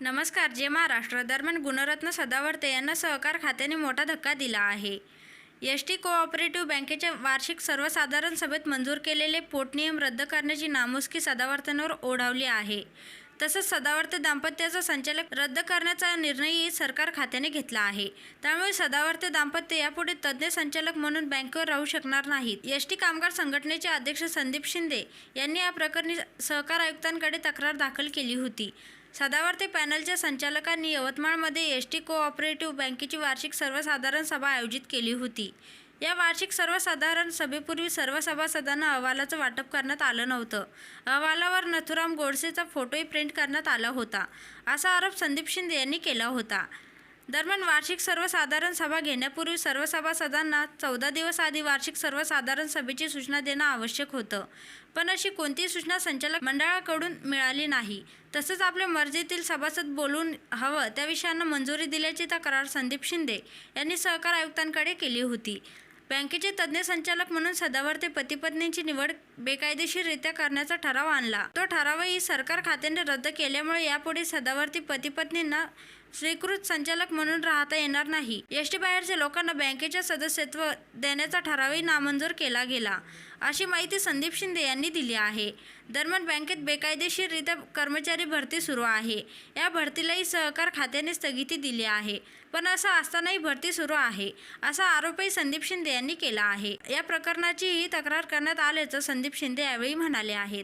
नमस्कार जे महाराष्ट्र दरम्यान गुणरत्न सदावर्ते यांना सहकार खात्याने मोठा धक्का दिला आहे. एस टी कोऑपरेटिव्ह बँकेच्या वार्षिक सर्वसाधारण सभेत मंजूर केलेले पोटनियम रद्द करण्याची नामुष्की सदावर्तेंवर ओढावली आहे. तसंच सदावर्ते दाम्पत्याचा संचालक रद्द करण्याचा निर्णयही सरकार खात्याने घेतला आहे. त्यामुळे सदावर्ते दाम्पत्य यापुढे तज्ज्ञ संचालक म्हणून बँकेवर राहू शकणार नाहीत. एस टी कामगार संघटनेचे अध्यक्ष संदीप शिंदे यांनी या प्रकरणी सहकार आयुक्तांकडे तक्रार दाखल केली होती. सदावर्ते पॅनलच्या संचालकांनी यवतमाळमध्ये एस टी कोऑपरेटिव्ह बँकेची वार्षिक सर्वसाधारण सभा आयोजित केली होती. या वार्षिक सर्वसाधारण सभेपूर्वी सर्व सभासदांना अहवालाचं वाटप करण्यात आलं नव्हतं. अहवालावर नथुराम गोडसेचा फोटोही प्रिंट करण्यात आला होता असा आरोप संदीप शिंदे यांनी केला होता. दरम्यान वार्षिक सर्वसाधारण सभा घेण्यापूर्वी सर्व सभासदांना चौदा दिवस आधी वार्षिक सर्वसाधारण सभेची सूचना देणं आवश्यक होतं. पण अशी कोणतीही सूचना संचालक मंडळाकडून मिळाली नाही. तसंच आपल्या मर्जीतील सभासद बोलून हवं त्या विषयांना मंजुरी दिल्याची तक्रार संदीप शिंदे यांनी सहकार आयुक्तांकडे केली होती. बँकेचे तज्ज्ञ संचालक म्हणून सदावर्ते पतीपत्नींची निवड बेकायदेशीररित्या करण्याचा ठराव आणला. तो ठरावही सरकार खात्याने रद्द केल्यामुळे यापुढे सदावर्ती पतीपत्नींना स्वीकृत संचालक म्हणून राहता येणार नाही. एसटी बाहेरच्या लोकांना बँकेचे सदस्यत्व देण्याचा ठरावही नामंजूर केला गेला अशी माहिती संदीप शिंदे यांनी दिली आहे. दरम्यान बँकेत बेकायदेशीररित्या कर्मचारी भरती सुरू आहे. या भरतीलाही सहकार खात्याने स्थगिती दिली आहे. पण असं असतानाही भरती सुरू आहे असा आरोपही संदीप शिंदे यांनी केला आहे. या प्रकरणाचीही तक्रार करण्यात आल्याचं संदीप शिंदे यावेळी म्हणाले आहेत.